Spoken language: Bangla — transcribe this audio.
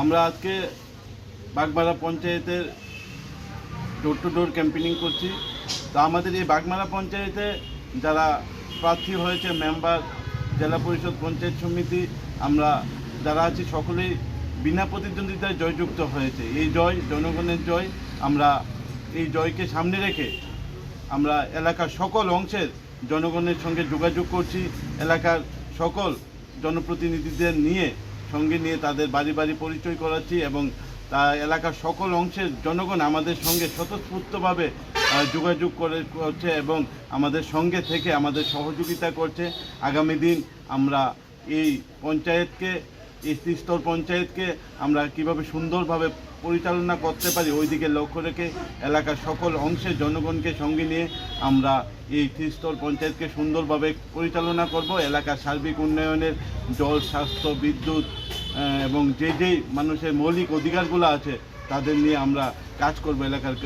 আমরা আজকে বাগমারা পঞ্চায়েতের ডোর টু ডোর ক্যাম্পেনিং করছি। তা আমাদের এই বাগমারা পঞ্চায়েতে যারা প্রার্থী হয়েছে মেম্বার জেলা পরিষদ, পঞ্চায়েত সমিতি, আমরা যারা আছি সকলেই বিনা প্রতিদ্বন্দ্বিতায় জয়যুক্ত হয়েছে। এই জয়, জনগণের জয়, আমরা এই জয়কে সামনে রেখে আমরা এলাকার সকল অংশের জনগণের সঙ্গে যোগাযোগ করছি। এলাকার সকল জনপ্রতিনিধিদের নিয়ে সঙ্গে নিয়ে তাদের বাড়ি বাড়ি পরিচয় করাচ্ছি এবং তা এলাকার সকল অংশের জনগণ আমাদের সঙ্গে স্বতঃস্ফূর্তভাবে যোগাযোগ করে, করছে এবং আমাদের সঙ্গে থেকে আমাদের সহযোগিতা করছে। আগামী দিন আমরা এই পঞ্চায়েতকে ত্রিস্তর পঞ্চায়েতকে আমরা কীভাবে সুন্দরভাবে পরিচালনা করতে পারি ওই দিকে লক্ষ্য রেখে এলাকার সকল অংশের জনগণকে সঙ্গে নিয়ে আমরা এই ত্রিস্তর পঞ্চায়েতকে সুন্দরভাবে পরিচালনা করব। এলাকার সার্বিক উন্নয়নের জল, স্বাস্থ্য, বিদ্যুৎ এবং যে যেই মানুষের মৌলিক অধিকারগুলো আছে, তাদের নিয়ে আমরা কাজ করব এলাকার